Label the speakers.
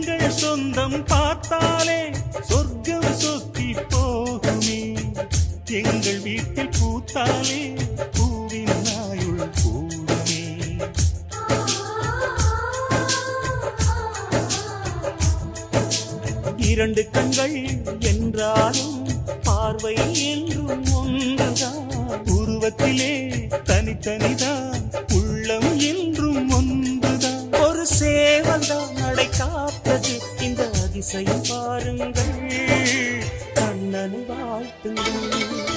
Speaker 1: எங்கள் சொந்தம் பார்த்தாலே சொர்க்கம் சொத்தி போகுமே. எங்கள் வீட்டில் பூத்தாலே பூவின் நாயுள் கூடுமே. இரண்டு கண்கள் என்றாலும் பார்வை என்றும் ஒன்றுதான். உருவத்திலே தனித்தனிதான். ஒரு சேவல்தான் நடை காப்பது. இந்த அதிசயம் பாருங்கள். கண்ணனை வாழ்த்துங்கள்.